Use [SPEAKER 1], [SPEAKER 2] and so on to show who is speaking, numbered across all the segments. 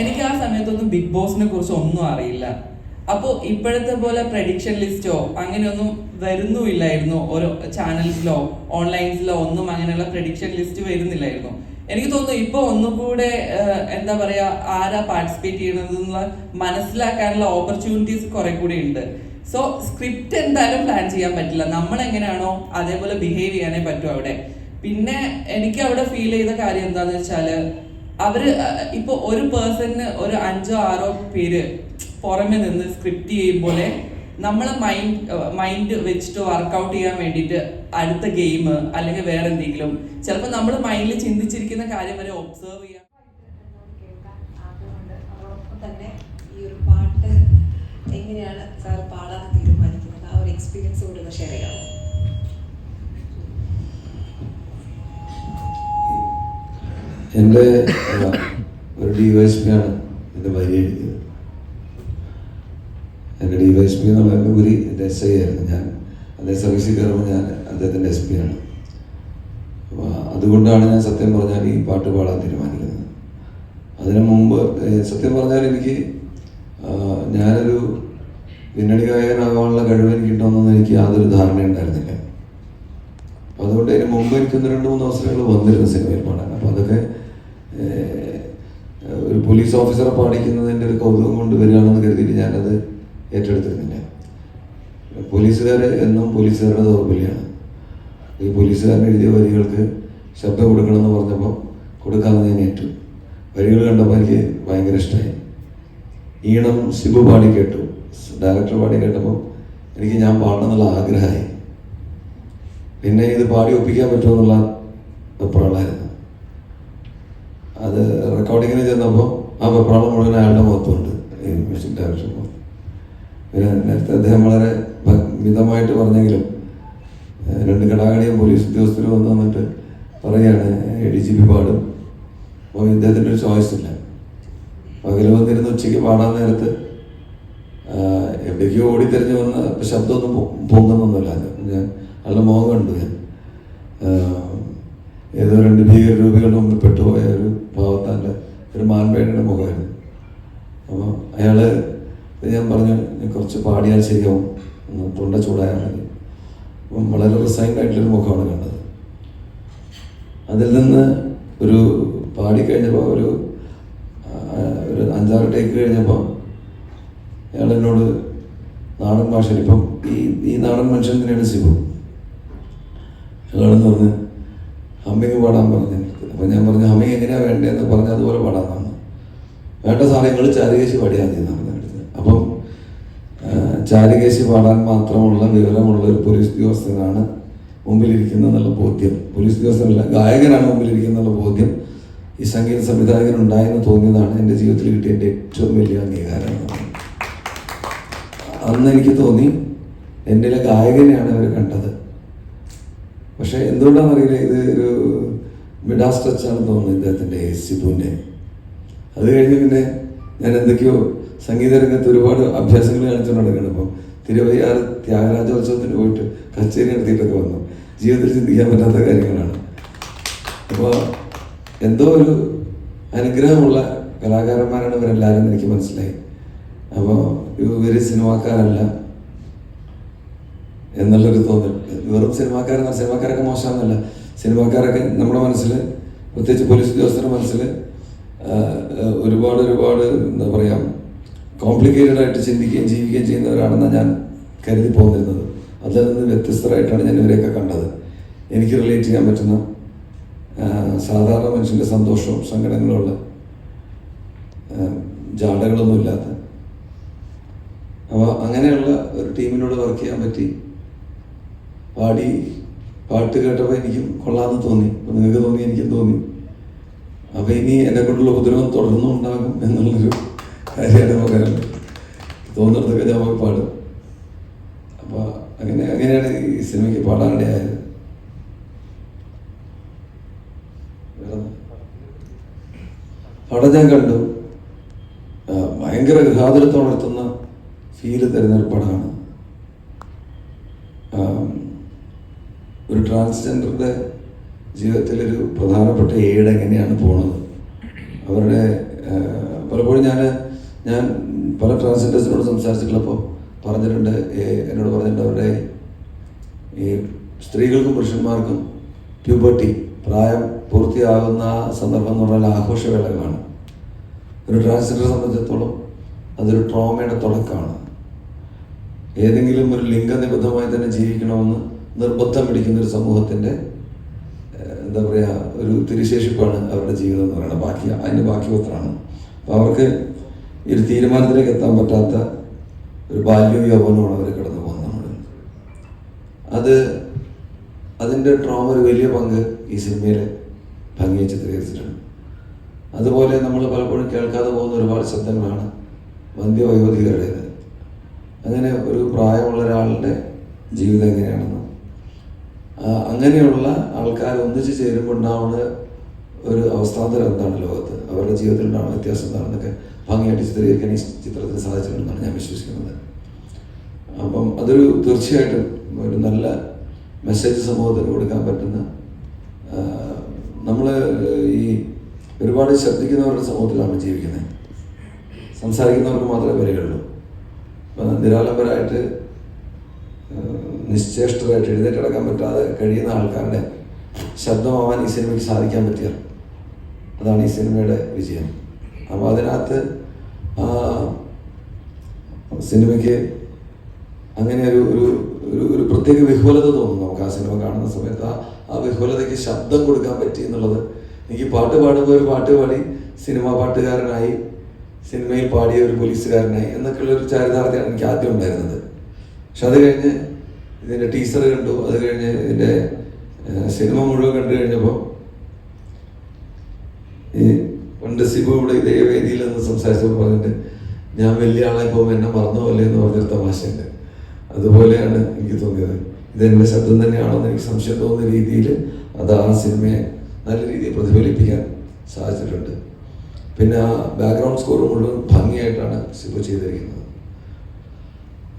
[SPEAKER 1] എനിക്ക് ആ സമയത്തൊന്നും ബിഗ് ബോസിനെ കുറിച്ച് ഒന്നും അറിയില്ല. അപ്പോൾ ഇപ്പോഴത്തെ പോലെ പ്രഡിക്ഷൻ ലിസ്റ്റോ അങ്ങനെയൊന്നും വരുന്നുമില്ലായിരുന്നു. ഓരോ ചാനൽസിലോ ഓൺലൈൻസിലോ ഒന്നും അങ്ങനെയുള്ള പ്രഡിക്ഷൻ ലിസ്റ്റ് വരുന്നില്ലായിരുന്നു. എനിക്ക് തോന്നുന്നു ഇപ്പൊ ഒന്നുകൂടെ എന്താ പറയാ ആരാ പാർട്ടിസിപ്പേറ്റ് ചെയ്യണത് മനസ്സിലാക്കാനുള്ള ഓപ്പർച്യൂണിറ്റീസ് കുറെ കൂടി ഉണ്ട്. സോ സ്ക്രിപ്റ്റ് എന്തായാലും പ്ലാൻ ചെയ്യാൻ പറ്റില്ല. നമ്മൾ എങ്ങനെയാണോ അതേപോലെ ബിഹേവ് ചെയ്യാനേ പറ്റൂ അവിടെ. പിന്നെ എനിക്ക് അവിടെ ഫീൽ ചെയ്ത കാര്യം എന്താന്ന് വെച്ചാൽ അവർ ഇപ്പൊ ഒരു പേഴ്സണിന് ഒരു അഞ്ചോ ആറോ പേര് പുറമെ നിന്ന് സ്ക്രിപ്റ്റ് ചെയ്യുമ്പോലെ നമ്മളെ മൈൻഡ് മൈൻഡ് വെച്ചിട്ട് വർക്കൗട്ട് ചെയ്യാൻ വേണ്ടിയിട്ട് അടുത്ത ഗെയിം അല്ലെങ്കിൽ വേറെ എന്തെങ്കിലും. ചിലപ്പോൾ നമ്മൾ മൈൻഡിൽ ചിന്തിച്ചിരിക്കുന്ന കാര്യം വരെ ഒബ്സർവ്
[SPEAKER 2] കേൾക്കാൻ തന്നെ ഈ ഒരു പാട്ട് എങ്ങനെയാണ് സാർ പാടാൻ തീരുമാനിക്കുന്നത്? ആ ഒരു എക്സ്പീരിയൻസ് കൂടി ഒന്ന് ഷെയർ ചെയ്യാമോ?
[SPEAKER 3] എന്റെ ഒരു ഡി വൈ പി ആണ് എന്റെ വരി എഴുതിയത്. എന്റെ ഡി വൈ എസ് പി എന്നുള്ളതിന്റെ ഉപരി എന്റെ എസ് ഐ ആയിരുന്നു ഞാൻ. അതേ സർവീസിൽ കയറുമ്പോൾ ഞാൻ അദ്ദേഹത്തിന്റെ എസ് പി ആണ്. അതുകൊണ്ടാണ് ഞാൻ സത്യം പറഞ്ഞാൽ ഈ പാട്ട് പാടാൻ തീരുമാനിക്കുന്നത്. അതിനു മുമ്പ് സത്യം പറഞ്ഞാൽ എനിക്ക് ഞാനൊരു പിന്നണി ഗായകനാകാനുള്ള കഴിവ് എനിക്കുണ്ടോയെന്നൊന്നും എനിക്ക് യാതൊരു ധാരണ ഉണ്ടായിരുന്നില്ല. അതുകൊണ്ട് അതിന് മുമ്പ് എനിക്കൊന്ന് രണ്ട് മൂന്ന് അവസരങ്ങൾ വന്നിരുന്നു സിനിമയിൽ പാടാൻ. അപ്പോൾ അതൊക്കെ ഒരു പോലീസ് ഓഫീസറെ പാടിക്കുന്നതിന്റെ ഒരു കൗതുകം കൊണ്ട് വരികയാണെന്ന് കരുതിയിട്ട് ഞാനത് ഏറ്റെടുത്തിരുന്നില്ല. പോലീസുകാർ എന്നും പോലീസുകാരുടെ ദൗർബല്യമാണ് ഈ പോലീസുകാരൻ എഴുതിയ വരികൾക്ക് ശബ്ദം കൊടുക്കണമെന്ന് പറഞ്ഞപ്പോൾ കൊടുക്കാമെന്ന് ഞാൻ ഏറ്റു. വരികൾ കണ്ടപ്പോൾ എനിക്ക് ഭയങ്കര ഇഷ്ടമായി ഈണം ശിബു പാടി കേട്ടു. ഡയറക്ടർ പാടി കേട്ടപ്പോൾ എനിക്ക് ഞാൻ പാടണം എന്നുള്ള ആഗ്രഹമായി. പിന്നെ ഇത് പാടി ഒപ്പിക്കാൻ പറ്റുമെന്നുള്ള വെപ്രാളായിരുന്നു അത് റെക്കോർഡിങ്ങിന് ചെന്നപ്പോൾ ആ പ്രോബ്ലം മുഴുവൻ അയാളുടെ മുഖത്തുണ്ട്. മ്യൂസിക് ഡയറക്ഷൻ പിന്നെ നേരത്തെ അദ്ദേഹം വളരെ മിതമായിട്ട് പറഞ്ഞെങ്കിലും രണ്ട് കടാകടിയും പോലീസ് ഉദ്യോഗസ്ഥർ വന്ന് വന്നിട്ട് പറയുകയാണ് ഡി ജി പി പാടും. അപ്പോൾ ഇദ്ദേഹത്തിന്റെ ഒരു ചോയ്സ് ഇല്ല. പകൽ വന്നിരുന്ന് ഉച്ചയ്ക്ക് പാടാൻ നേരത്ത് എവിടേക്കോ ഓടിത്തെറിഞ്ഞ് വന്ന് ശബ്ദമൊന്നും പൊങ്ങുന്നൊന്നുമില്ല. ഞാൻ അയാളുടെ മുഖം കണ്ടു ഞാൻ. ഏതോ രണ്ട് ഭീകര രൂപികളുടെ മുമ്പിൽ പെട്ടുപോയ ഒരു ഒരു മാൻപേടയുടെ മുഖമായിരുന്നു. അപ്പോൾ അയാൾ ഞാൻ പറഞ്ഞു "നീ കുറച്ച് പാടിയാൽ ശരിയാവും. തൊണ്ട ചൂടായാൽ മതി. അപ്പം വളരെ റിസൈൻഡ് ആയിട്ടുള്ളൊരു മുഖമാണ് കണ്ടത്. അതിൽ നിന്ന് ഒരു പാടിക്കഴിഞ്ഞപ്പോൾ ഒരു ഒരു അഞ്ചാറ് ടേക്ക് കഴിഞ്ഞപ്പോൾ അയാൾ എന്നോട് നാടൻ ഭാഷയിൽ ഇപ്പം ഈ ഈ നാടൻ മനുഷ്യൻ തന്നെയാണ് ശിവു അയാളെന്ന് പറഞ്ഞ് ഹമ്മിങ് പാടാൻ പറഞ്ഞു. അപ്പം ഞാൻ പറഞ്ഞു അമ്മ എങ്ങനെയാണ് വേണ്ടതെന്ന് പറഞ്ഞ അതുപോലെ പാടാൻ വേണ്ട സാറേ നിങ്ങൾ ചാരികേശി പാടിയാൽ മതി എന്നാണ് പറഞ്ഞത് അപ്പം ചാരികേശി പാടാൻ മാത്രമുള്ള വിവരമുള്ള ഒരു പോലീസ് ഉദ്യോഗസ്ഥനാണ് മുമ്പിലിരിക്കുന്ന എന്നുള്ള ബോധ്യം. പോലീസ് ഉദ്യോഗസ്ഥനല്ല ഗായകനാണ് മുമ്പിലിരിക്കുന്ന ബോധ്യം ഈ സംഗീത സംവിധായകൻ ഉണ്ടായെന്ന് തോന്നിയതാണ് എന്റെ ജീവിതത്തിൽ കിട്ടിയ എന്റെ ഏറ്റവും വലിയ അംഗീകാരം അന്ന് എനിക്ക് തോന്നി എന്നിലെ ഗായകനെയാണ് അവർ കണ്ടത്. പക്ഷെ എന്തുകൊണ്ടാണെന്നറിയില്ല ഇത് ഒരു മിഡാസ് ടച്ച് ആണെന്ന് തോന്നുന്നു ഇദ്ദേഹത്തിന്റെ സിബുവിന്റെ. അത് കഴിഞ്ഞ് പിന്നെ ഞാൻ എന്തൊക്കെയോ സംഗീത രംഗത്ത് ഒരുപാട് അഭ്യാസങ്ങൾ കാണിച്ചുകൊണ്ട് നടക്കണം ഇപ്പം തിരുവയ്യാറ് ത്യാഗരാജോത്സവത്തിന് പോയിട്ട് കച്ചേരി നടത്തിയിട്ടൊക്കെ വന്നു. ജീവിതത്തിൽ ചിന്തിക്കാൻ പറ്റാത്ത കാര്യങ്ങളാണ്. അപ്പോൾ എന്തോ ഒരു അനുഗ്രഹമുള്ള കലാകാരന്മാരാണ് ഇവരെല്ലാവരും എനിക്ക് മനസ്സിലായി. അപ്പോൾ ഇവർ സിനിമാക്കാരല്ല എന്നുള്ളൊരു തോന്നൽ. വെറും സിനിമാക്കാരെന്ന സിനിമാക്കാരൊക്കെ മോശമാണെന്നല്ല. സിനിമാക്കാരൊക്കെ നമ്മുടെ മനസ്സിൽ പ്രത്യേകിച്ച് പോലീസ് ഉദ്യോഗസ്ഥരുടെ മനസ്സിൽ ഒരുപാട് ഒരുപാട് എന്താ പറയുക കോംപ്ലിക്കേറ്റഡ് ആയിട്ട് ചിന്തിക്കുകയും ജീവിക്കുകയും ചെയ്യുന്നവരാണെന്ന് ഞാൻ കരുതി പോന്നിരുന്നത്. അതിൽ നിന്ന് വ്യത്യസ്തരായിട്ടാണ് ഞാൻ ഇവരെയൊക്കെ കണ്ടത്. എനിക്ക് റിലേറ്റ് ചെയ്യാൻ പറ്റുന്ന സാധാരണ മനുഷ്യന്റെ സന്തോഷവും സങ്കടങ്ങളുമുള്ള ജാടകളൊന്നും ഇല്ലാത്ത അപ്പോൾ അങ്ങനെയുള്ള ഒരു ടീമിനോട് വർക്ക് ചെയ്യാൻ പറ്റി. പാടി പാട്ട് കേട്ടപ്പോൾ എനിക്കും കൊള്ളാമെന്ന് തോന്നി. അപ്പം നിങ്ങൾക്ക് തോന്നി എനിക്കും തോന്നി. അപ്പോൾ ഇനി എന്നെ കൊണ്ടുള്ള ഉപദ്രവം തുടർന്നും ഉണ്ടാകും എന്നുള്ളൊരു കാര്യമാണ് പറയാനുള്ളത് തോന്നിടത്തൊക്കെ ഞാൻ പോയി പാടും. അപ്പോൾ അങ്ങനെ അങ്ങനെയാണ് ഈ സിനിമയ്ക്ക് പാടാനിടയായത്. പടം ഞാൻ കണ്ടു. ഭയങ്കര ഗൃഹാതുരത്തോടെ എത്തുന്ന ഫീൽ തരുന്ന ഒരു പടമാണ് ആം, ഒരു ട്രാൻസ്ജെൻഡറുടെ ജീവിതത്തിലൊരു പ്രധാനപ്പെട്ട ഏഡ് എങ്ങനെയാണ് പോണത്? അവരുടെ പലപ്പോഴും ഞാൻ ഞാൻ പല ട്രാൻസ്ജെൻഡേഴ്സിനോട് സംസാരിച്ചിട്ടുള്ളപ്പോൾ പറഞ്ഞിട്ടുണ്ട് എന്നോട് പറഞ്ഞിട്ടുണ്ട് അവരുടെ ഈ സ്ത്രീകൾക്കും പുരുഷന്മാർക്കും പ്യൂബർട്ടി പ്രായം പൂർത്തിയാകുന്ന സന്ദർഭം എന്ന് പറഞ്ഞാൽ ആഘോഷവേളകളാണ്. ഒരു ട്രാൻസ്ജെൻഡറെ സംബന്ധിച്ചിടത്തോളം അതൊരു ട്രോമയുടെ തുടക്കമാണ്. ഏതെങ്കിലും ഒരു ലിംഗനിബദ്ധമായി തന്നെ ജീവിക്കണമെന്ന് നിർബന്ധം പിടിക്കുന്ന ഒരു സമൂഹത്തിന്റെ എന്താ പറയുക ഒരു തിരിശേഷിപ്പാണ് അവരുടെ ജീവിതം എന്ന് പറയുന്നത്. ബാക്കി അതിന്റെ ബാക്കി പത്രമാണ് അപ്പോൾ അവർക്ക് ഒരു തീരുമാനത്തിലേക്ക് എത്താൻ പറ്റാത്ത ഒരു ബാല്യവും യൗവനമാണ് അവർ കടന്നു പോകുന്നത് നമ്മൾ അത് അതിന്റെ ട്രോമ ഒരു വലിയ പങ്ക് ഈ സിനിമയിൽ ഭംഗിയെ ചിത്രീകരിച്ചിട്ടുണ്ട്. അതുപോലെ നമ്മൾ പലപ്പോഴും കേൾക്കാതെ പോകുന്ന ഒരുപാട് ശബ്ദങ്ങളാണ് വന്ധ്യവയോധികരുടേത് അങ്ങനെ ഒരു പ്രായമുള്ള ഒരാളുടെ ജീവിതം എങ്ങനെയാണെന്ന് അങ്ങനെയുള്ള ആൾക്കാർ ഒന്നിച്ച് ചേരുമ്പോൾ ഉണ്ടാവുന്ന ഒരു അവസ്ഥാന്തരം എന്താണ് ലോകത്ത്? അവരുടെ ജീവിതത്തിൽ ഉണ്ടാവുന്ന വ്യത്യാസം എന്താണെന്നൊക്കെ ഭംഗിയായിട്ട് ചിത്രീകരിക്കാൻ ഈ ചിത്രത്തിന് സാധിച്ചിട്ടുണ്ടെന്നാണ് ഞാൻ വിശ്വസിക്കുന്നത്. അപ്പം അതൊരു തീർച്ചയായിട്ടും ഒരു നല്ല മെസ്സേജ് സമൂഹത്തിന് കൊടുക്കാൻ പറ്റുന്ന നമ്മൾ ഈ ഒരുപാട് ശബ്ദിക്കുന്നവരുടെ സമൂഹത്തിലാണ് ജീവിക്കുന്നത്. സംസാരിക്കുന്നവർക്ക് മാത്രമേ വരികയുള്ളൂ. നിരാലംബരായിട്ട് ഏഹ്, എഴുന്നേറ്റ് അടക്കാൻ പറ്റാതെ കഴിയുന്ന ആൾക്കാരുടെ ശബ്ദമാവാൻ ഈ സിനിമയ്ക്ക് സാധിക്കാൻ പറ്റിയ അതാണ് ഈ സിനിമയുടെ വിജയം. അപ്പോൾ അതിനകത്ത് സിനിമയ്ക്ക് അങ്ങനെ ഒരു ഒരു ഒരു ഒരു പ്രത്യേക വിഹുലത തോന്നുന്നു നമുക്ക് ആ സിനിമ കാണുന്ന സമയത്ത്. ആ ആ വിഹുലതയ്ക്ക് ശബ്ദം കൊടുക്കാൻ പറ്റി എന്നുള്ളത് എനിക്ക് പാട്ട് പാടുമ്പോൾ ഒരു പാട്ട് പാടി സിനിമാ പാട്ടുകാരനായി സിനിമയിൽ പാടിയ ഒരു പോലീസുകാരനായി എന്നൊക്കെയുള്ള ഒരു ചാരിതാർത്ഥ്യമാണ് എനിക്ക് ആദ്യം ഉണ്ടായിരുന്നത്. പക്ഷെ അത് കഴിഞ്ഞ് ഇതിന്റെ ടീസർ കണ്ടു. അത് കഴിഞ്ഞ് ഇതിന്റെ സിനിമ മുഴുവൻ കണ്ടു കഴിഞ്ഞപ്പോൾ ഈ പണ്ട് സിബു ഇവിടെ ഇതേ വേദിയിൽ നിന്ന് സംസാരിച്ചപ്പോൾ പറഞ്ഞിട്ട് ഞാൻ വലിയ ആളെ പോകുമ്പോൾ എന്നെ മറന്നു അല്ലേ എന്ന് പറഞ്ഞൊരു തമാശയുണ്ട്. അതുപോലെയാണ് എനിക്ക് തോന്നിയത്. ഇതെന്റെ ശബ്ദം തന്നെയാണോ എന്ന് എനിക്ക് സംശയം തോന്നുന്ന രീതിയിൽ അത് ആ സിനിമയെ നല്ല രീതിയിൽ പ്രതിഫലിപ്പിക്കാൻ സാധിച്ചിട്ടുണ്ട്. പിന്നെ ആ ബാക്ക്ഗ്രൗണ്ട് സ്കോർ മുഴുവൻ ഭംഗിയായിട്ടാണ് സിബു ചെയ്തിരിക്കുന്നത്.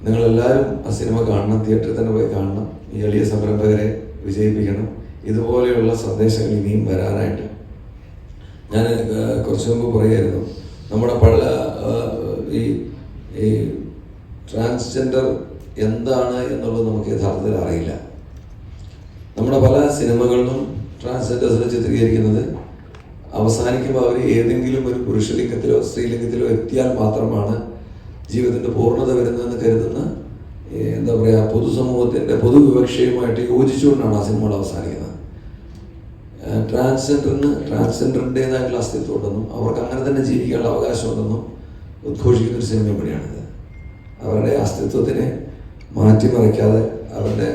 [SPEAKER 3] നിങ്ങളെല്ലാവരും ആ സിനിമ കാണണം തിയേറ്ററിൽ തന്നെ പോയി കാണണം ഈ എളിയ സംരംഭകരെ വിജയിപ്പിക്കണം. ഇതുപോലെയുള്ള സന്ദേശങ്ങൾ ഇനിയും വരാനായിട്ട്. ഞാൻ കുറച്ച് മുമ്പ് പറയായിരുന്നു നമ്മുടെ പല ഈ ഈ ട്രാൻസ്ജെൻഡർ എന്താണ് എന്നുള്ളത് നമുക്ക് യഥാർത്ഥത്തിൽ അറിയില്ല. നമ്മുടെ പല സിനിമകളിലും ട്രാൻസ്ജെൻഡേഴ്സിനെ ചിത്രീകരിക്കുന്നത് അവസാനിക്കുമ്പോൾ അവർ ഏതെങ്കിലും ഒരു പുരുഷലിംഗത്തിലോ സ്ത്രീലിംഗത്തിലോ എത്തിയാൽ മാത്രമാണ് ജീവിതത്തിന്റെ പൂർണത വരുന്നതെന്ന് കരുതുന്ന എന്താ പറയുക പൊതുസമൂഹത്തിന്റെ പൊതുവിവക്ഷയുമായിട്ട് യോജിച്ചുകൊണ്ടാണ് ആ സിനിമകൾ അവസാനിക്കുന്നത്. ട്രാൻസ്ജെൻഡറിന് ട്രാൻസ്ജെൻഡറിന്റെതായിട്ടുള്ള അസ്തിത്വം ഉണ്ടെന്നും അവർക്ക് അങ്ങനെ തന്നെ ജീവിക്കാനുള്ള അവകാശമുണ്ടെന്നും ഉദ്ഘോഷിക്കുന്ന ഒരു സിനിമ കൂടിയാണിത്. അവരുടെ അസ്തിത്വത്തിനെ മാറ്റിമറിക്കാതെ അവരുടെ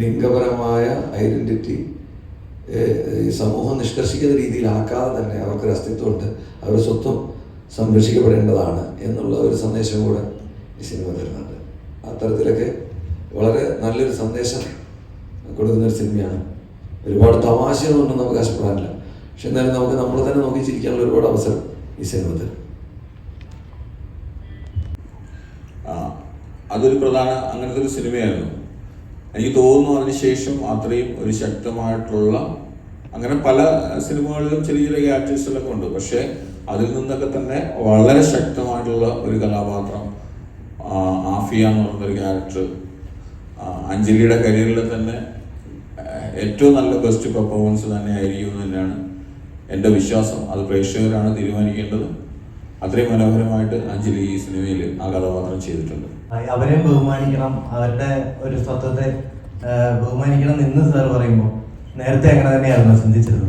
[SPEAKER 3] ലിംഗപരമായ ഐഡന്റിറ്റി സമൂഹം നിഷ്കർഷിക്കുന്ന രീതിയിലാക്കാതെ തന്നെ അവർക്കൊരു അസ്തിത്വമുണ്ട് അവരുടെ സ്വത്വം സംരക്ഷിക്കപ്പെടേണ്ടതാണ് എന്നുള്ള ഒരു സന്ദേശം കൂടെ ഈ സിനിമ തരുന്നുണ്ട്. അത്തരത്തിലൊക്കെ വളരെ നല്ലൊരു സന്ദേശം കൊടുക്കുന്ന ഒരു സിനിമയാണ്. ഒരുപാട് തമാശയൊന്നും നമുക്ക് ആശപ്പെടാനില്ല. പക്ഷെ എന്നാലും നമുക്ക് നമ്മൾ തന്നെ നോക്കി ചിരിക്കാനുള്ള ഒരുപാട് അവസരം ഈ സിനിമ തരും.
[SPEAKER 4] അതൊരു പ്രധാന അങ്ങനത്തെ ഒരു സിനിമയായിരുന്നു. എനിക്ക് തോന്നുന്നു അതിനുശേഷം അത്രയും ഒരു ശക്തമായിട്ടുള്ള അങ്ങനെ പല സിനിമകളിലും ചെറിയ ചെറിയ ആക്ടേഴ്സുകളൊക്കെ ഉണ്ട്. പക്ഷേ അതിൽ നിന്നൊക്കെ തന്നെ വളരെ ശക്തമായിട്ടുള്ള ഒരു കഥാപാത്രം ആ, ആഫിയ എന്ന് പറയുന്ന ഒരു ക്യാരക്ടർ അഞ്ജലിയുടെ കരിയറിൽ തന്നെ ഏറ്റവും നല്ല ബെസ്റ്റ് പെർഫോമൻസ് തന്നെ ആയിരിക്കും എന്ന് തന്നെയാണ് എന്റെ വിശ്വാസം. അത് പ്രേക്ഷകരാണ് തീരുമാനിക്കേണ്ടത്. അത്രയും മനോഹരമായിട്ട് അഞ്ജലി ഈ സിനിമയിൽ ആ കഥാപാത്രം ചെയ്തിട്ടുണ്ട്.
[SPEAKER 5] അവരെ ബഹുമാനിക്കണം. അവരുടെ ഒരു സ്വത്വത്തെ ബഹുമാനിക്കണം എന്ന് സാർ പറയുമ്പോൾ നേരത്തെ അങ്ങനെ തന്നെയായിരുന്നു ചിന്തിച്ചത്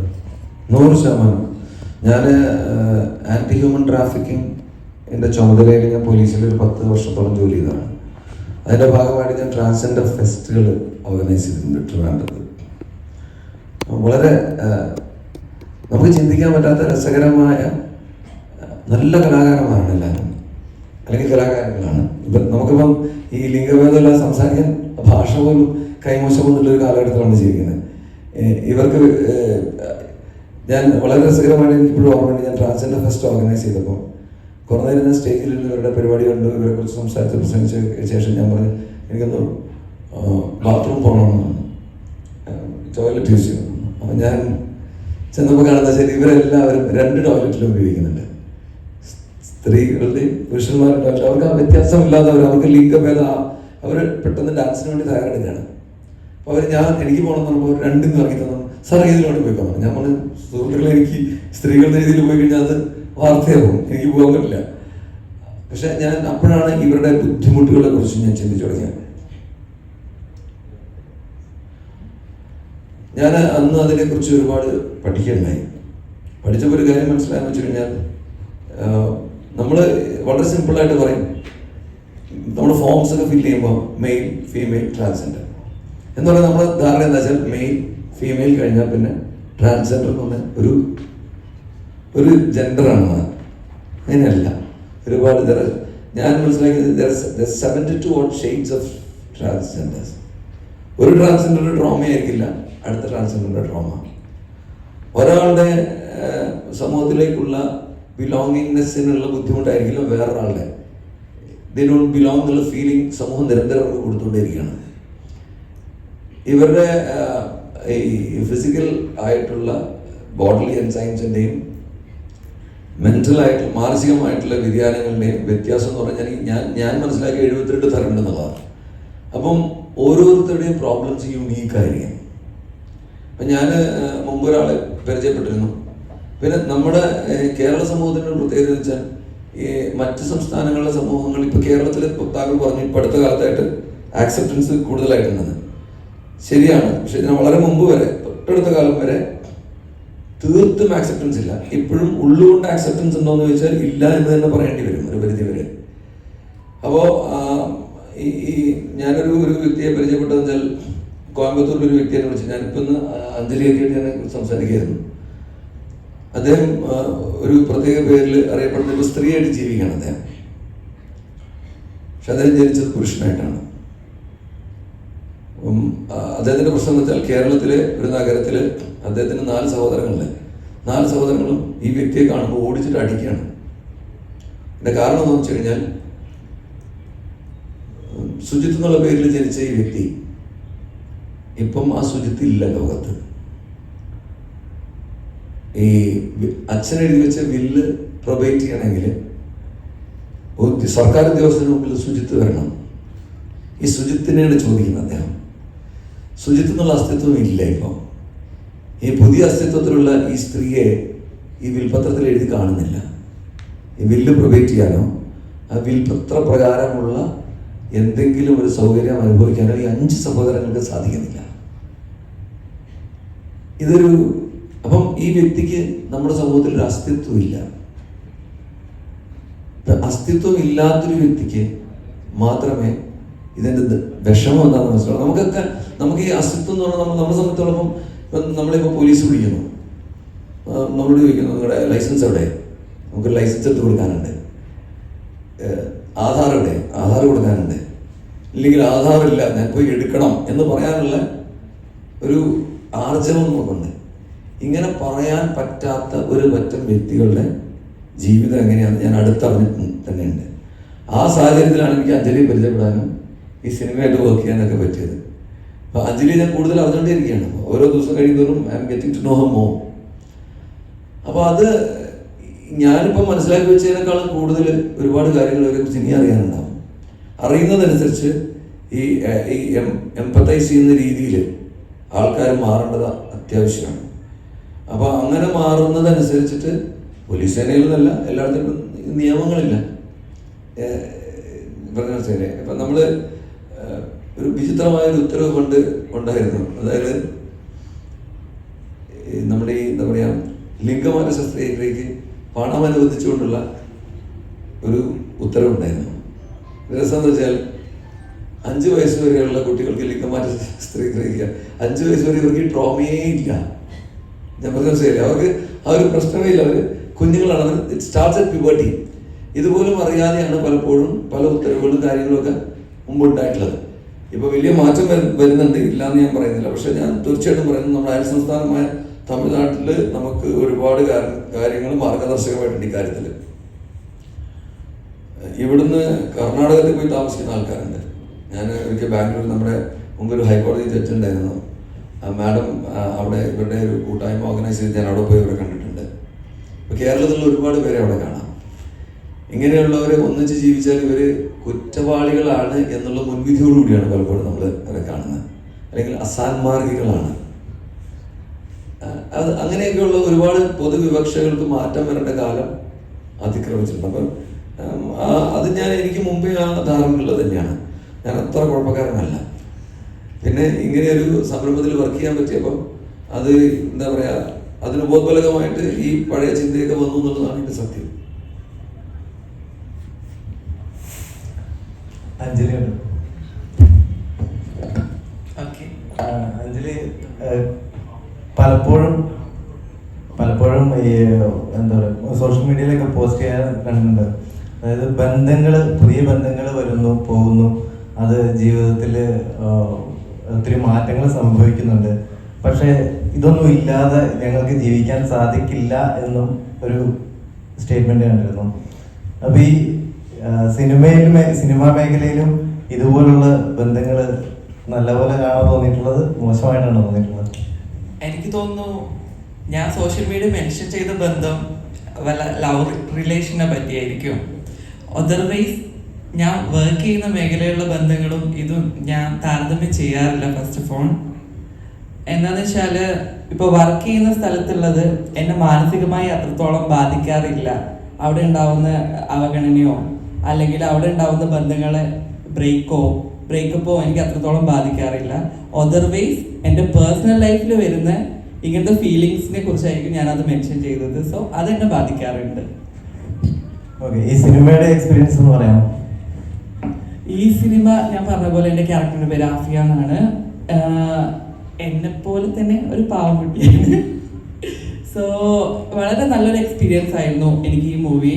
[SPEAKER 3] നൂറ് ശതമാനം. ഞാൻ ആന്റി ഹ്യൂമൻ ട്രാഫിക്കിംഗ് എന്റെ ചുമതലയിൽ ഞാൻ പോലീസിൽ ഒരു പത്ത് വർഷത്തോളം ജോലി ചെയ്തതാണ്. അതിന്റെ ഭാഗമായിട്ട് ഞാൻ ട്രാൻസ്ജെൻഡർ ഫെസ്റ്റുകൾ ഓർഗനൈസ് ചെയ്തിട്ടുണ്ട് ട്രിവാൻഡ്രത്ത്. വളരെ നമുക്ക് ചിന്തിക്കാൻ പറ്റാത്ത രസകരമായ നല്ല കലാകാരന്മാരാണ് എല്ലാവരും. അല്ലെങ്കിൽ കലാകാരങ്ങളാണ് ഇപ്പം നമുക്കിപ്പം ഈ ലിംഗഭേദമെല്ലാം സംസാരിക്കാൻ ഭാഷ പോലും കൈമോശം എന്നുള്ളൊരു കാലഘട്ടത്തിലാണ് ജീവിക്കുന്നത്. ഇവർക്ക് ഞാൻ വളരെ രസകരമായിട്ട് എനിക്കിപ്പോഴും ഓർമ്മ ഞാൻ ട്രാൻസ്ജെൻഡർ ഫെസ്റ്റ് ഓർഗനൈസ് ചെയ്തപ്പോൾ കുറേ നേരം ഞാൻ സ്റ്റേജിൽ ഇവരുടെ പരിപാടി കണ്ടു. ഇവരെ കുറിച്ച് സംസാരിച്ച് പ്രസംഗിച്ച ശേഷം ഞാൻ പറഞ്ഞു എനിക്കൊന്ന് ബാത്റൂം പോകണമെന്ന് ടോയ്ലറ്റ് യൂസ് ചെയ്യണം. അപ്പം ഞാൻ ചെന്നപ്പോൾ കാണുന്ന ശരി ഇവരെല്ലാവരും രണ്ട് ടോയ്ലറ്റിലും ഉപയോഗിക്കുന്നുണ്ട്. സ്ത്രീകളുടെയും പുരുഷന്മാരുടെയും അവർക്ക് ആ വ്യത്യാസമില്ലാത്തവർ അവർക്ക് ലിംഗഭേദ അവർ പെട്ടെന്ന് ഡാൻസിന് വേണ്ടി തയ്യാറെടുക്കുകയാണ്. അപ്പോൾ അവർ ഞാൻ എനിക്ക് പോകണമെന്ന് പറഞ്ഞപ്പോൾ രണ്ടും ഇറങ്ങി തന്നു. സാർ ഇതിലോട്ട് പോയി പോയിക്കോ. ഞാൻ പറഞ്ഞു സുഹൃത്തുക്കളെ എനിക്ക് സ്ത്രീകളുടെ രീതിയിൽ പോയി കഴിഞ്ഞാൽ അത് വാർത്തയാകും എനിക്ക് പോകാൻ പറ്റില്ല. പക്ഷെ ഞാൻ അപ്പോഴാണ് ഇവരുടെ ബുദ്ധിമുട്ടുകളെ കുറിച്ച് ഞാൻ ചിന്തിച്ചു തുടങ്ങിയത്. ഞാൻ അന്ന് അതിനെക്കുറിച്ച് ഒരുപാട് പഠിക്കുകയുണ്ടായി പഠിച്ചപ്പോൾ ഒരു കാര്യം മനസ്സിലായെന്ന് വെച്ച് കഴിഞ്ഞാൽ നമ്മൾ വളരെ സിമ്പിളായിട്ട് പറയും. നമ്മൾ ഫോംസ് ഒക്കെ ഫില്ല് ചെയ്യുമ്പോൾ മെയിൽ ഫീമെയിൽ ട്രാൻസ്ജെൻഡർ എന്ന് പറയുന്നത് നമ്മുടെ ധാരണ എന്താ വെച്ചാൽ മെയിൽ ഫീമെയിൽ കഴിഞ്ഞാൽ പിന്നെ ട്രാൻസ്ജെൻഡർ എന്ന് ഒരു ഒരു ജെൻഡറാണ് അങ്ങനെയല്ല. ഒരുപാട് ഞാൻ മനസ്സിലാക്കിയത് seventy two one shades of transgenders ഒരു ട്രാൻസ്ജെൻഡറുടെ ഡ്രോമ ആയിരിക്കില്ല അടുത്ത ട്രാൻസ്ജെൻഡറുടെ ട്രോമ ഒരാളുടെ സമൂഹത്തിലേക്കുള്ള ബിലോങ്ങിങ്നെസ്സിനുള്ള ബുദ്ധിമുട്ടായിരിക്കില്ല വേറൊരാളുടെ. ഡോണ്ട് ബിലോങ് എന്നുള്ള ഫീലിംഗ് സമൂഹം നിരന്തരം കൊടുത്തുകൊണ്ടിരിക്കുകയാണ് ഇവരുടെ ഈ ഫിസിക്കൽ ആയിട്ടുള്ള ബോഡി എൻസൈൻസിന്റെയും മെന്റലായിട്ട് മാനസികമായിട്ടുള്ള വ്യതിയാനങ്ങളുടെയും വ്യത്യാസം എന്ന് പറഞ്ഞാൽ ഞാൻ ഞാൻ മനസ്സിലാക്കി എഴുപത്തിരണ്ട് തരണ്ടെന്നുള്ളതാണ് അപ്പം ഓരോരുത്തരുടെയും പ്രോബ്ലംസ് യുണീക്കായിരിക്കും അപ്പം ഞാൻ മുമ്പ് ഒരാളെ പരിചയപ്പെട്ടിരുന്നു. പിന്നെ നമ്മുടെ കേരള സമൂഹത്തിന്റെ പ്രത്യേകത എന്ന് വെച്ചാൽ ഈ മറ്റ് സംസ്ഥാനങ്ങളിലെ സമൂഹങ്ങൾ ഇപ്പോൾ കേരളത്തിൽ താങ്കൾ പറഞ്ഞു ഇപ്പോൾ അടുത്ത കാലത്തായിട്ട് ആക്സെപ്റ്റൻസ് കൂടുതലായിട്ടുണ്ടെന്ന്. ശരിയാണ്. പക്ഷെ ഇതിന് വളരെ മുമ്പ് വരെ തൊട്ടടുത്ത കാലം വരെ തീർത്തും ആക്സെപ്റ്റൻസ് ഇല്ല. ഇപ്പോഴും ഉള്ളുകൊണ്ട് ആക്സെപ്റ്റൻസ് ഉണ്ടോ എന്ന് ചോദിച്ചാൽ ഇല്ല എന്ന് തന്നെ പറയേണ്ടി വരും ഒരു പരിധി വരെ. അപ്പോൾ ഈ ഞാനൊരു ഒരു വ്യക്തിയെ പരിചയപ്പെട്ടതെന്ന് വെച്ചാൽ കോയമ്പത്തൂരിൽ ഒരു വ്യക്തിയെ വിളിച്ചു. ഞാനിപ്പോൾ ഇന്ന് അഞ്ജലിയൊക്കെ ഞാൻ സംസാരിക്കുകയായിരുന്നു. അദ്ദേഹം ഒരു പ്രത്യേക പേരിൽ അറിയപ്പെടുന്ന ഒരു സ്ത്രീയായിട്ട് ജീവിക്കുകയാണ് അദ്ദേഹം. പക്ഷെ അദ്ദേഹം ജനിച്ചത് പുരുഷനായിട്ടാണ്. അദ്ദേഹത്തിന്റെ പ്രശ്നം എന്ന് വെച്ചാൽ കേരളത്തിലെ ഒരു നഗരത്തിൽ അദ്ദേഹത്തിന് നാല് സഹോദരങ്ങളുണ്ട് നാല് സഹോദരങ്ങളും ഈ വ്യക്തിയെ കാണുമ്പോൾ ഓടിച്ചിട്ട് അടിക്കുകയാണ്. ഇതിന്റെ കാരണം എന്ന് വെച്ച് കഴിഞ്ഞാൽ സുജിത്ത് എന്നുള്ള പേരിൽ ജനിച്ച ഈ വ്യക്തി ഇപ്പം ആ സുജിത്ത് ഇല്ല ലോകത്ത്. ഈ അച്ഛൻ എഴുതി വെച്ച വില്ല് പ്രൊബേറ്റ് ചെയ്യണമെങ്കിൽ സർക്കാർ ഉദ്യോഗസ്ഥന് മുമ്പിൽ സുജിത്ത് വരണം. ഈ സുജിത്തിനെയാണ് ചോദിക്കുന്നത് അദ്ദേഹം. സുജിത്ത് എന്നുള്ള അസ്തിത്വം ഇല്ല ഇപ്പോൾ ഈ പുതിയ അസ്തിത്വത്തിലുള്ള ഈ സ്ത്രീയെ ഈ വിൽപത്രത്തിൽ എഴുതി കാണുന്നില്ല. ഈ വില്ല് പ്രൊവൈഡ് ചെയ്യാനോ ആ വിൽപത്ര പ്രകാരമുള്ള എന്തെങ്കിലും ഒരു സൗകര്യം അനുഭവിക്കാനോ ഈ അഞ്ച് സഹോദരങ്ങൾക്ക് സാധിക്കുന്നില്ല. ഇതൊരു അപ്പം ഈ വ്യക്തിക്ക് നമ്മുടെ സമൂഹത്തിൽ ഒരു അസ്തിത്വം ഇല്ല. ഇപ്പൊ അസ്തിത്വം ഇല്ലാത്തൊരു വ്യക്തിക്ക് മാത്രമേ ഇതിന്റെ ദ- വിഷമം എന്താണെന്ന് മനസ്സിലാവും. നമുക്കൊക്കെ നമുക്ക് ഈ അസ്തിത്വം എന്ന് പറഞ്ഞാൽ നമ്മൾ നമ്മളെ സംബന്ധിച്ചോളം നമ്മളിപ്പോൾ പോലീസ് വിളിക്കുന്നു നമ്മളോട് ചോദിക്കുന്നു നിങ്ങളുടെ ലൈസൻസ് എവിടെ? നമുക്ക് ലൈസൻസ് എടുത്ത് കൊടുക്കാനുണ്ട്. ആധാർ എവിടെ? ആധാർ കൊടുക്കാനുണ്ട്. ഇല്ലെങ്കിൽ ആധാർ ഇല്ല ഞാൻ പോയി എടുക്കണം. എന്ന് പറയാനുള്ള ഒരു ആർജവം നമുക്കുണ്ട്. ഇങ്ങനെ പറയാൻ പറ്റാത്ത ഒരു പറ്റം വ്യക്തികളുടെ ജീവിതം എങ്ങനെയാണെന്ന് ഞാൻ അടുത്തറിഞ്ഞ് തന്നെയുണ്ട്. ആ സാഹചര്യത്തിലാണ് എനിക്ക് അഞ്ജലി പരിചയപ്പെടാനും ഈ സിനിമയായിട്ട് വർക്ക് ചെയ്യാനൊക്കെ പറ്റിയത്. അപ്പൊ അഞ്ജലി ഞാൻ കൂടുതൽ അറിഞ്ഞുകൊണ്ടിരിക്കുകയാണ്. ഓരോ ദിവസം കഴിയുന്നതോറും I'm getting to know hmm more അപ്പൊ അത് ഞാനിപ്പോൾ മനസ്സിലാക്കി വെച്ചതിനേക്കാളും കൂടുതൽ ഒരുപാട് കാര്യങ്ങൾ കുറിച്ച് ഇനി അറിയാനുണ്ടാവും. അറിയുന്നതനുസരിച്ച് ഈ ഈ ഈ എംപത്തൈസ് ചെയ്യുന്ന രീതിയിൽ ആൾക്കാർ മാറേണ്ടത് അത്യാവശ്യമാണ്. അപ്പോൾ അങ്ങനെ മാറുന്നതനുസരിച്ചിട്ട് പോലീസ് സേനയിലൊന്നല്ല എല്ലായിടത്തും നിയമങ്ങളില്ല. പറഞ്ഞ മനസ്സിലായില്ലേ? ഇപ്പം നമ്മൾ ഒരു വിചിത്രമായൊരു ഉത്തരവ് കൊണ്ട് ഉണ്ടായിരുന്നു. അതായത് നമ്മുടെ ഈ എന്താ പറയുക ലിംഗമാന പണം അനുവദിച്ചുകൊണ്ടുള്ള ഒരു ഉത്തരവുണ്ടായിരുന്നു രസം എന്ന് വെച്ചാൽ അഞ്ച് വയസ്സ് വരെയുള്ള കുട്ടികൾക്ക് ലിംഗമാറ്റ ശസ്ത്രക്രിയ അഞ്ച് വയസ്സ് വരെ ഇവർക്ക് ട്രോമയേ ഇല്ല. ഞാൻ പറഞ്ഞ അവർക്ക് ആ ഒരു പ്രശ്നമേ ഇല്ല. അവർ കുഞ്ഞുങ്ങളാണ്. അവർ സ്റ്റാർട്ട്സ് അറ്റ് പ്യൂബർട്ടി ഇതുപോലും അറിയാതെയാണ് പലപ്പോഴും പല ഉത്തരവുകളും കാര്യങ്ങളും ഒക്കെ മുമ്പുണ്ടായിട്ടുള്ളത്. ഇപ്പൊ വലിയ മാറ്റം വരു- വരുന്നുണ്ട്. ഇല്ല എന്ന് ഞാൻ പറയുന്നില്ല. പക്ഷെ ഞാൻ തീർച്ചയായിട്ടും പറയുന്നത് നമ്മുടെ അയൽ സംസ്ഥാനമായ തമിഴ്നാട്ടിൽ നമുക്ക് ഒരുപാട് കാര്യങ്ങൾ മാർഗദർശകമായിട്ടുണ്ട് ഇക്കാര്യത്തിൽ ഇവിടുന്ന് കർണാടകത്തിൽ പോയി താമസിക്കുന്ന ആൾക്കാരുണ്ട്. ഞാൻ ഒരിക്കൽ ബാംഗ്ലൂരിൽ നമ്മുടെ മുമ്പ് ഒരു ഹൈക്കോടതി ജഡ്ജ് ഉണ്ടായിരുന്നു മാഡം അവിടെ ഇവരുടെ ഒരു കൂട്ടായ്മ ഓർഗനൈസ് ചെയ്ത് ഞാൻ അവിടെ പോയി അവരെ കണ്ടിട്ടുണ്ട്. ഇപ്പോൾ കേരളത്തിലുള്ള ഒരുപാട് പേരെ അവിടെ കാണാം. ഇങ്ങനെയുള്ളവരെ ഒന്നിച്ച് ജീവിച്ചാൽ ഇവർ കുറ്റവാളികളാണ് എന്നുള്ള മുൻവിധിയോടുകൂടിയാണ് പലപ്പോഴും നമ്മൾ അവരെ കാണുന്നത്. അല്ലെങ്കിൽ അസാൻമാർഗികളാണ്. അത് അങ്ങനെയൊക്കെയുള്ള ഒരുപാട് പൊതുവിവക്ഷകൾക്ക് മാറ്റം വരേണ്ട കാലം അതിക്രമിച്ചിട്ടുണ്ട്. അപ്പം അത് ഞാൻ എനിക്ക് മുമ്പേ ആ ധാരണയുള്ളത് തന്നെയാണ്. ഞാൻ അത്ര കുഴപ്പക്കാരനല്ല. പിന്നെ ഇങ്ങനെ ഒരു സംരംഭത്തിൽ വർക്ക് ചെയ്യാൻ പറ്റിയപ്പോൾ അത് എന്താ പറയുക അതിന് ബോധപലകമായിട്ട് ഈ പഴയ ചിന്തയൊക്കെ വന്നു എന്നുള്ളതാണ് എന്റെ സത്യം.
[SPEAKER 5] അഞ്ജലി അഞ്ജലി പലപ്പോഴും പലപ്പോഴും ഈ എന്താ പറയുക സോഷ്യൽ മീഡിയയിലൊക്കെ പോസ്റ്റ് ചെയ്യാൻ കണ്ടിട്ടുണ്ട്. അതായത് ബന്ധങ്ങൾ പുതിയ ബന്ധങ്ങൾ വരുന്നു പോകുന്നു. അത് ജീവിതത്തിൽ ഒത്തിരി മാറ്റങ്ങൾ സംഭവിക്കുന്നുണ്ട്. പക്ഷേ ഇതൊന്നും ഇല്ലാതെ ഞങ്ങൾക്ക് ജീവിക്കാൻ സാധിക്കില്ല എന്നും ഒരു സ്റ്റേറ്റ്മെന്റ് കണ്ടിരുന്നു. അപ്പോൾ ഈ സിനിമയിലും സിനിമാ മേഖലയിലും ഇതുപോലുള്ള ബന്ധങ്ങൾ നല്ലപോലെ കാണാൻ തോന്നിയിട്ടുള്ളത് മോശമായിട്ടാണ് തോന്നിയിട്ടുള്ളത്.
[SPEAKER 1] എനിക്ക് തോന്നുന്നു ഞാൻ സോഷ്യൽ മീഡിയ മെൻഷൻ ചെയ്ത ബന്ധം വല്ല ലവ് റിലേഷനെ പറ്റിയായിരിക്കും. അതർവൈസ് ഞാൻ വർക്ക് ചെയ്യുന്ന മേഖലയിലുള്ള ബന്ധങ്ങളും ഇതും ഞാൻ താരതമ്യം ചെയ്യാറില്ല ഫസ്റ്റ് ഓഫ് ഓൾ എന്താന്ന് വെച്ചാൽ ഇപ്പോൾ വർക്ക് ചെയ്യുന്ന സ്ഥലത്തുള്ളത് എന്നെ മാനസികമായി അത്രത്തോളം ബാധിക്കാറില്ല. അവിടെ ഉണ്ടാവുന്ന അവഗണനയോ അല്ലെങ്കിൽ അവിടെ ഉണ്ടാവുന്ന ബന്ധങ്ങളെ ബ്രേക്കോ ബ്രേക്കപ്പോ എനിക്ക് അത്രത്തോളം ബാധിക്കാറില്ല. അതർവൈസ് എന്റെ പേഴ്സണൽ ലൈഫിൽ വരുന്ന ഇങ്ങനത്തെ ഫീലിങ്സിനെ കുറിച്ചായിരിക്കും ഞാൻ അത് മെൻഷൻ ചെയ്തത് സോ അതെന്നെ ബാധിക്കാറുണ്ട്.
[SPEAKER 5] ഓക്കെ ഈ സിനിമയുടെ എക്സ്പീരിയൻസ് എന്ന് പറയാമോ?
[SPEAKER 1] ഈ സിനിമ ഞാൻ പറഞ്ഞ പോലെ എന്റെ ക്യാരക്ടറിന്റെ പേര് ആഫിയ എന്നാണ്. എന്നെപ്പോലെ പോലെ തന്നെ ഒരു പാവം കുട്ടിയാണ്. സോ വളരെ നല്ലൊരു എക്സ്പീരിയൻസ് ആയിരുന്നു എനിക്ക് ഈ മൂവി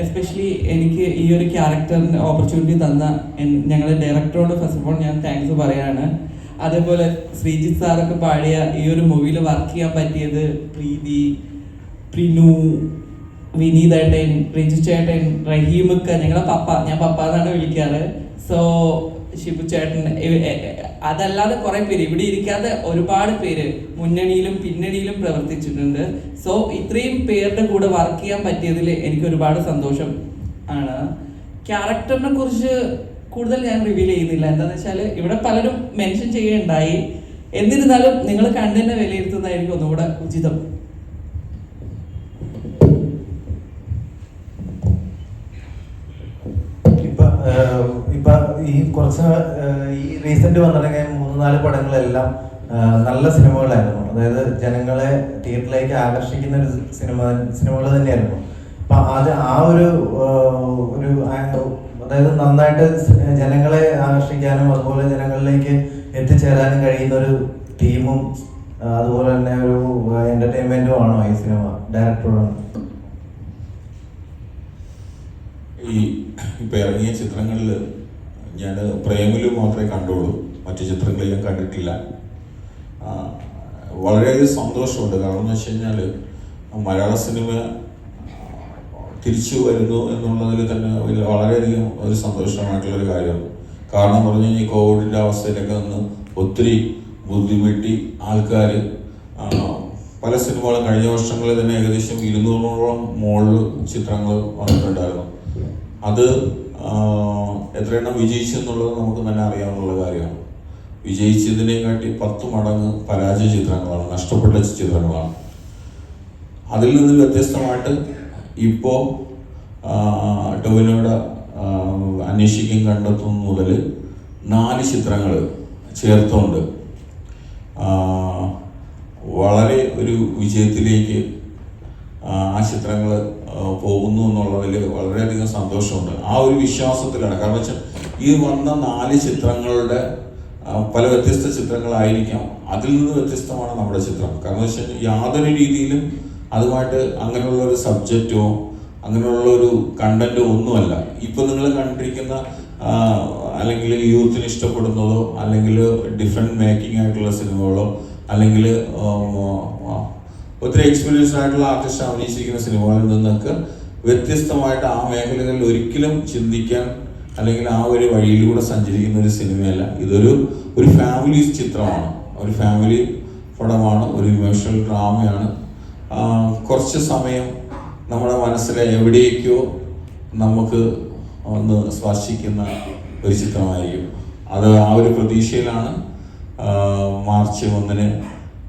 [SPEAKER 1] എസ്പെഷ്യലി എനിക്ക് ഈ ഒരു ക്യാരക്ടറിന് ഓപ്പർച്യൂണിറ്റി തന്ന ഞങ്ങളുടെ ഡയറക്ടറോട് ഫസ്റ്റ് ഓഫ് ഓൾ ഞാൻ താങ്ക്സ് പറയാണ്. അതേപോലെ ശ്രീജിത്ത് സാറൊക്കെ പാടിയ ഈ ഒരു മൂവിയിൽ വർക്ക് ചെയ്യാൻ പറ്റിയത് പ്രീതി പ്രിനു വിനീതേട്ടൻ റിജു ചേട്ടൻ റഹീമൊക്കെ ഞങ്ങളെ പപ്പ ഞാൻ പപ്പ എന്നാണ് വിളിക്കാറ്. സോ ഷിബു ചേട്ടൻ അതല്ലാതെ കുറെ പേര് ഇവിടെ ഇരിക്കാതെ ഒരുപാട് പേര് മുന്നണിയിലും പിന്നണിയിലും പ്രവർത്തിച്ചിട്ടുണ്ട്. സോ ഇത്രയും പേരുടെ കൂടെ വർക്ക് ചെയ്യാൻ പറ്റിയതിൽ എനിക്ക് ഒരുപാട് സന്തോഷം ആണ്. ക്യാരക്ടറിനെ കുറിച്ച് കൂടുതൽ ഞാൻ റിവീൽ ചെയ്യുന്നില്ല. എന്താന്ന് വെച്ചാൽ ഇവിടെ പലരും മെൻഷൻ ചെയ്യുകയുണ്ടായി. എന്നിരുന്നാലും നിങ്ങൾ കണ്ടതിനെ വിലയിരുത്തുന്നതായിരിക്കും ഒന്നുകൂടെ ഉചിതം.
[SPEAKER 5] ഇപ്പൊ ഈ കുറച്ച് ഈ റീസെന്റ് വന്നിറങ്ങിയ മൂന്ന് നാല് പടങ്ങളെല്ലാം നല്ല സിനിമകളായിരുന്നു. അതായത് ജനങ്ങളെ തിയേറ്ററിലേക്ക് ആകർഷിക്കുന്ന ഒരു സിനിമ സിനിമകൾ തന്നെയായിരുന്നു. അപ്പൊ അത് ആ ഒരു ഒരു അതായത് നന്നായിട്ട് ജനങ്ങളെ ആകർഷിക്കാനും അതുപോലെ ജനങ്ങളിലേക്ക് എത്തിച്ചേരാനും കഴിയുന്ന ഒരു ടീമും അതുപോലെ തന്നെ ഒരു എന്റർടൈൻമെന്റും ആണോ ഈ സിനിമ? ഡയറക്ടറാണ്
[SPEAKER 4] ഈ ഇപ്പൊ ഇറങ്ങിയ ചിത്രങ്ങളിൽ ഞാൻ പ്രേമിലും മാത്രമേ കണ്ടുള്ളൂ. മറ്റു ചിത്രങ്ങളിൽ ഞാൻ കണ്ടിട്ടില്ല വളരെയധികം സന്തോഷമുണ്ട്. കാരണം എന്ന് വെച്ച് കഴിഞ്ഞാൽ മലയാള സിനിമ തിരിച്ചു വരുന്നു എന്നുള്ളതിൽ തന്നെ വളരെയധികം ഒരു സന്തോഷമായിട്ടുള്ളൊരു കാര്യമാണ് കാരണം പറഞ്ഞു കഴിഞ്ഞാൽ ഈ കോവിഡിന്റെ അവസ്ഥയിലൊക്കെ നിന്ന് ഒത്തിരി ബുദ്ധിമുട്ടി ആൾക്കാർ പല സിനിമകളും കഴിഞ്ഞ വർഷങ്ങളിൽ തന്നെ ഏകദേശം ഇരുന്നൂറോളം മോളിൽ ചിത്രങ്ങൾ വന്നിട്ടുണ്ടായിരുന്നു. അത് എത്രയെണ്ണം വിജയിച്ചു എന്നുള്ളത് നമുക്ക് തന്നെ അറിയാവുന്ന കാര്യമാണ്. വിജയിച്ചതിനെക്കാട്ടി പത്ത് മടങ്ങ് പരാജയ ചിത്രങ്ങളാണ് നഷ്ടപ്പെട്ട ചിത്രങ്ങളാണ്. അതിൽ നിന്ന് വ്യത്യസ്തമായിട്ട് ഇപ്പോൾ ടോവിനോട് അന്വേഷിക്കും കണ്ടെത്തും മുതൽ നാല് ചിത്രങ്ങൾ ചേർത്തുകൊണ്ട് വളരെ ഒരു വിജയത്തിലേക്ക് ആ, ചിത്രങ്ങൾ പോകുന്നു എന്നുള്ളതിൽ വളരെയധികം സന്തോഷമുണ്ട്. ആ ഒരു വിശ്വാസത്തിലാണ്. കാരണം വെച്ചാൽ ഈ വന്ന നാല് ചിത്രങ്ങളുടെ പല വ്യത്യസ്ത ചിത്രങ്ങളായിരിക്കാം. അതിൽ നിന്ന് വ്യത്യസ്തമാണ് നമ്മുടെ ചിത്രം. കാരണം വെച്ചാൽ യാതൊരു രീതിയിലും അതുമായിട്ട് അങ്ങനെയുള്ള ഒരു സബ്ജക്റ്റോ അങ്ങനെയുള്ള ഒരു കണ്ടന്റോ ഒന്നുമല്ല. ഇപ്പൊ നിങ്ങൾ കണ്ടിരിക്കുന്ന അല്ലെങ്കിൽ യൂത്തിന് ഇഷ്ടപ്പെടുന്നതോ അല്ലെങ്കിൽ ഡിഫറെന്റ് മേക്കിംഗ് ആയിട്ടുള്ള സിനിമകളോ അല്ലെങ്കിൽ ഒത്തിരി എക്സ്പീരിയൻസ് ആയിട്ടുള്ള ആർട്ടിസ്റ്റ് അഭിനയിച്ചിരിക്കുന്ന സിനിമകളിൽ നിന്നൊക്കെ വ്യത്യസ്തമായിട്ട് ആ മേഖലകളിൽ ഒരിക്കലും ചിന്തിക്കാൻ അല്ലെങ്കിൽ ആ ഒരു വഴിയിലൂടെ സഞ്ചരിക്കുന്ന ഒരു സിനിമയല്ല. ഇതൊരു ഒരു ഫാമിലി ചിത്രമാണ്. ഒരു ഫാമിലി പടമാണ് ഒരു ഇമോഷണൽ ഡ്രാമയാണ് കുറച്ച് സമയം നമ്മുടെ മനസ്സിലെ എവിടേക്കോ നമുക്ക് ഒന്ന് സ്പർശിക്കുന്ന ഒരു ചിത്രമായിരിക്കും. അത് ആ ഒരു പ്രതീക്ഷയിലാണ് മാർച്ച് ഒന്നിന്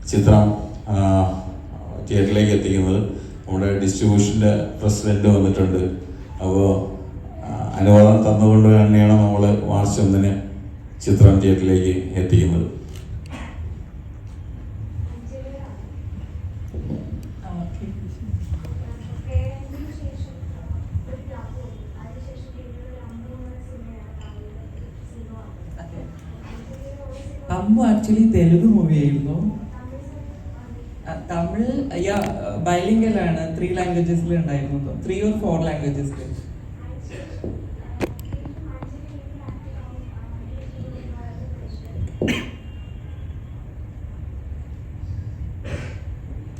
[SPEAKER 4] ചിത്രം തിയേറ്ററിലേക്ക് എത്തിക്കുന്നത് നമ്മുടെ ഡിസ്ട്രിബ്യൂഷന്റെ പ്രസിഡന്റ് വന്നിട്ടുണ്ട്. അപ്പോൾ അനുവാദം തന്നുകൊണ്ട് തന്നെയാണ് നമ്മൾ മാർച്ച് ഒന്നിന് ചിത്രം തിയേറ്ററിലേക്ക് എത്തിക്കുന്നത്.
[SPEAKER 6] അമ്മ
[SPEAKER 1] ആക്ച്വലി തെലുങ്ക് മൂവി ആയിരുന്നു.
[SPEAKER 6] തമിഴ്
[SPEAKER 1] യാ ബൈലിംഗലാണ് ത്രീ ലാംഗ്വേജസിൽ ഉണ്ടായിരുന്നു ത്രീ ഓർ ഫോർ ലാംഗ്വേജസിൽ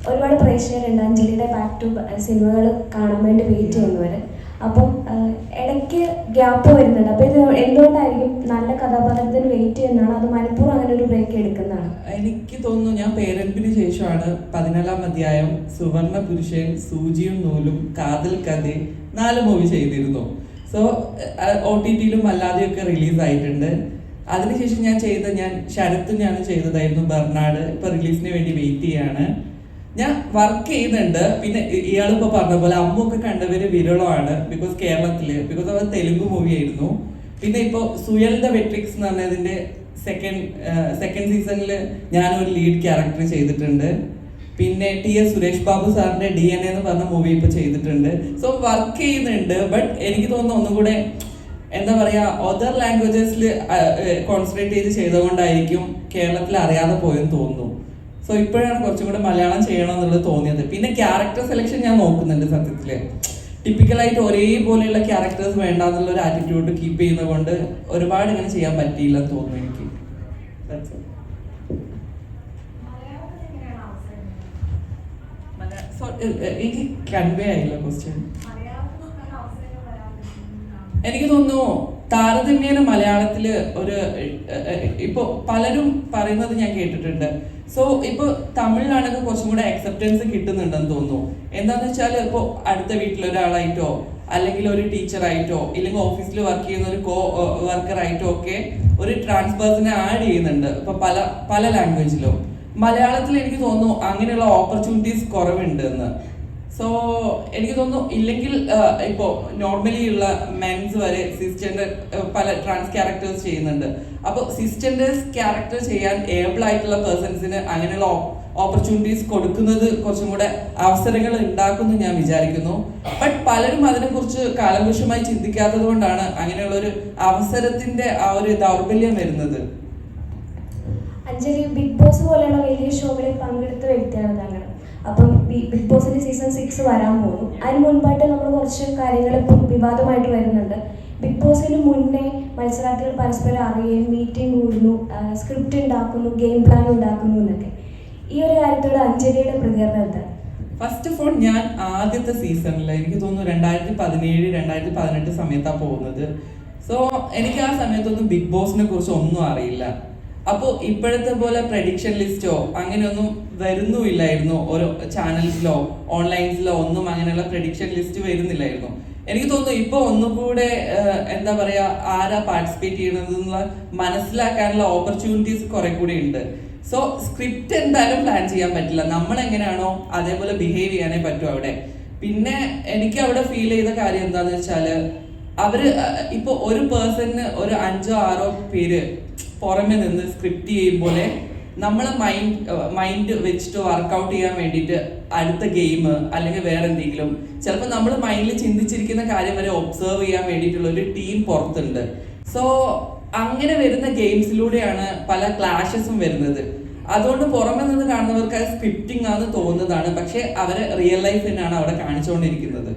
[SPEAKER 6] ഒരുപാട് പ്രേക്ഷകരുണ്ട്. അഞ്ജലിയുടെ ബാക്ക് ടു സിനിമകൾ കാണാൻ വേണ്ടി വെയിറ്റ് ചെയ്യുന്നവർ അപ്പം ഇടയ്ക്ക് ഗ്യാപ്പ് വരുന്നുണ്ട്. അപ്പോൾ ഇത് എന്തുകൊണ്ടായിരിക്കും നല്ല കഥാപാത്രത്തിന് വെയിറ്റ് ചെയ്യുന്നതാണ്? അത് മനഃപൂർവം അങ്ങനെ ഒരു ബ്രേക്ക് എടുക്കുന്നതാണ്.
[SPEAKER 1] എനിക്ക് തോന്നുന്നു ഞാൻ പേരൻപിന് ശേഷമാണ് പതിനാലാം അധ്യായം സുവർണ പുരുഷൻ സൂചിയും നൂലും കാതൽ കഥ നാല് മൂവി ചെയ്തിരുന്നു. സോ ഒ ടി ടിയിലും അല്ലാതെയൊക്കെ റിലീസ് ആയിട്ടുണ്ട്. അതിനുശേഷം ഞാൻ ചെയ്ത ഞാൻ ശരത്തിനാണ് ചെയ്തതായിരുന്നു ബർണാട് ഇപ്പൊ റിലീസിന് വേണ്ടി വെയിറ്റ് ചെയ്യാണ്. ഞാൻ വർക്ക് ചെയ്യുന്നുണ്ട്. പിന്നെ ഇയാൾ ഇപ്പൊ പറഞ്ഞ പോലെ അമ്മൊക്കെ കണ്ടവര് വിരളമാണ് ബിക്കോസ് കേരളത്തിൽ. ബിക്കോസ് അവർ തെലുങ്ക് മൂവി ആയിരുന്നു. പിന്നെ ഇപ്പൊ സുയൽ ദ വെട്രിക്സ് എന്ന് പറഞ്ഞതിന്റെ സെക്കൻഡ് സെക്കൻഡ് സീസണിൽ ഞാനൊരു ലീഡ് ക്യാരക്ടർ ചെയ്തിട്ടുണ്ട്. പിന്നെ ടി എസ് സുരേഷ് ബാബു സാറിന്റെ ഡി എൻ എന്ന് പറഞ്ഞ മൂവി ഇപ്പൊ ചെയ്തിട്ടുണ്ട്. സോ വർക്ക് ചെയ്യുന്നുണ്ട് ബട്ട് എനിക്ക് തോന്നുന്നു ഒന്നും കൂടെ എന്താ പറയാ അതർ ലാംഗ്വേജസിൽ കോൺസെൻട്രേറ്റ് ചെയ്ത് ചെയ്തുകൊണ്ടായിരിക്കും കേരളത്തിൽ അറിയാതെ പോയെന്ന് തോന്നുന്നു. സോ ഇപ്പോഴാണ് കുറച്ചും കൂടെ മലയാളം ചെയ്യണം എന്നുള്ളത് തോന്നിയത്. പിന്നെ ക്യാരക്ടർ സെലക്ഷൻ ഞാൻ നോക്കുന്നുണ്ട് സത്യത്തിൽ ടിപ്പിക്കലായിട്ട് ഒരേപോലെയുള്ള ക്യാരക്ടേഴ്സ് വേണ്ട എന്നുള്ള ഒരു ആറ്റിറ്റ്യൂഡ് കീപ്പ് ചെയ്യുന്നത് കൊണ്ട് ഒരുപാട് ഇങ്ങനെ ചെയ്യാൻ പറ്റിയില്ല എന്ന് തോന്നുന്നു എനിക്ക്. എനിക്ക് കൺവേ ആയില്ല ക്വസ്റ്റ്യൻ എനിക്ക് തോന്നുന്നു താരതമ്യേന മലയാളത്തിൽ ഒരു ഇപ്പൊ പലരും പറയുന്നത് ഞാൻ കേട്ടിട്ടുണ്ട്. സോ ഇപ്പൊ തമിഴിലാണെങ്കിൽ കുറച്ചും കൂടെ അക്സെപ്റ്റൻസ് കിട്ടുന്നുണ്ടെന്ന് തോന്നുന്നു. എന്താന്ന് വെച്ചാൽ ഇപ്പൊ അടുത്ത വീട്ടിലൊരാളായിട്ടോ അല്ലെങ്കിൽ ഒരു ടീച്ചറായിട്ടോ ഇല്ലെങ്കിൽ ഓഫീസിൽ വർക്ക് ചെയ്യുന്ന ഒരു കോ വർക്കർ ആയിട്ടോ ഒക്കെ ഒരു ട്രാൻസ്പേഴ്സിനെ ആഡ് ചെയ്യുന്നുണ്ട്. ഇപ്പൊ പല പല ലാംഗ്വേജിലും മലയാളത്തിൽ എനിക്ക് തോന്നുന്നു അങ്ങനെയുള്ള ഓപ്പർച്യൂണിറ്റീസ് കുറവുണ്ട് എന്ന് സോ എനിക്ക് തോന്നുന്നു ഇല്ലെങ്കിൽ ഇപ്പോ നോർമലി ഉള്ള മെൻസ് വരെ സിസ്റ്റൻഡർ പല ട്രാൻസ് ക്യാരക്ടേഴ്സ് ചെയ്യുന്നുണ്ട്. അപ്പോൾ സിസ്റ്റൻഡേഴ്സ് ക്യാരക്ടർ ചെയ്യാൻ ഏബിൾ ആയിട്ടുള്ള പേഴ്സൺസിന് അങ്ങനെയുള്ള ഓപ്പർച്യൂണിറ്റീസ് കൊടുക്കുന്നത് കുറച്ചും കൂടെ അവസരങ്ങൾ ഉണ്ടാക്കുന്നു ഞാൻ വിചാരിക്കുന്നു. ബട്ട് പലരും അതിനെക്കുറിച്ച് കാലവൃക്ഷമായി ചിന്തിക്കാത്തത് കൊണ്ടാണ് അങ്ങനെയുള്ള ഒരു അവസരത്തിന്റെ ആ ഒരു ദൗർബല്യം വരുന്നത്.
[SPEAKER 6] അഞ്ജലി ബിഗ് ബോസ് പോലെയുള്ള വലിയ ഷോകളിൽ പങ്കെടുത്ത വ്യക്തിയാണ് താങ്കൾ അപ്പം ബിഗ് ബോസിന്റെ സീസൺ സിക്സ് വരാൻ പോകുന്നു. അതിന് മുൻപായിട്ട് നമ്മൾ കുറച്ച് കാര്യങ്ങൾ ഇപ്പം വിവാദമായിട്ട് വരുന്നുണ്ട്. ബിഗ് ബോസിന് മുന്നേ മത്സരാർത്ഥികൾ പരസ്പരം അറിയുകയും മീറ്റിംഗ് കൂടുന്നു സ്ക്രിപ്റ്റ് ഉണ്ടാക്കുന്നു ഗെയിം പ്ലാൻ ഉണ്ടാക്കുന്നു എന്നൊക്കെ. ഈ ഒരു കാര്യത്തോട് അഞ്ജലിയുടെ പ്രതികരണം എന്താണ്?
[SPEAKER 1] ഫസ്റ്റ് ഓഫ് ഓൾ ഞാൻ ആദ്യത്തെ സീസണിൽ എനിക്ക് തോന്നുന്നു രണ്ടായിരത്തി പതിനേഴ് രണ്ടായിരത്തി പതിനെട്ട് സമയത്താണ് പോകുന്നത്. സോ എനിക്ക് ആ സമയത്തൊന്നും ബിഗ് ബോസിനെ കുറിച്ച് ഒന്നും അറിയില്ല. അപ്പോൾ ഇപ്പോഴത്തെ പോലെ പ്രഡിക്ഷൻ ലിസ്റ്റോ അങ്ങനെയൊന്നും വരുന്നുമില്ലായിരുന്നു. ഓരോ ചാനൽസിലോ ഓൺലൈൻസിലോ ഒന്നും അങ്ങനെയുള്ള പ്രഡിക്ഷൻ ലിസ്റ്റ് വരുന്നില്ലായിരുന്നു. എനിക്ക് തോന്നുന്നു ഇപ്പൊ ഒന്നുകൂടെ എന്താ പറയാ ആരാ പാർട്ടിസിപ്പേറ്റ് ചെയ്യണത് മനസ്സിലാക്കാനുള്ള ഓപ്പർച്യൂണിറ്റീസ് കുറെ കൂടി ഉണ്ട്. സോ സ്ക്രിപ്റ്റ് എന്തായാലും പ്ലാൻ ചെയ്യാൻ പറ്റില്ല. നമ്മൾ എങ്ങനെയാണോ അതേപോലെ ബിഹേവ് ചെയ്യാനേ പറ്റൂ അവിടെ. പിന്നെ എനിക്ക് അവിടെ ഫീൽ ചെയ്ത കാര്യം എന്താന്ന് വെച്ചാൽ അവർ ഇപ്പൊ ഒരു പേഴ്സണിന് ഒരു അഞ്ചോ ആറോ പേര് പുറമെ നിന്ന് സ്ക്രിപ്റ്റ് ചെയ്യുമ്പോലെ നമ്മളെ മൈൻഡ് മൈൻഡ് വെച്ചിട്ട് വർക്കൗട്ട് ചെയ്യാൻ വേണ്ടിയിട്ട് അടുത്ത ഗെയിം അല്ലെങ്കിൽ വേറെ എന്തെങ്കിലും ചിലപ്പോൾ നമ്മൾ മൈൻഡിൽ ചിന്തിച്ചിരിക്കുന്ന കാര്യം വരെ ഒബ്സർവ് ചെയ്യാൻ വേണ്ടിയിട്ടുള്ള ഒരു ടീം പുറത്തുണ്ട്. സോ അങ്ങനെ വരുന്ന ഗെയിംസിലൂടെയാണ് പല ക്ലാഷസും വരുന്നത്. അതുകൊണ്ട് പുറമെ നിന്ന് കാണുന്നവർക്ക് അത് സ്ക്രിപ്റ്റിംഗ് ആണെന്ന് തോന്നുന്നതാണ്. പക്ഷെ അവരെ റിയൽ ലൈഫ് തന്നെയാണ് അവിടെ കാണിച്ചുകൊണ്ടിരിക്കുന്നത്.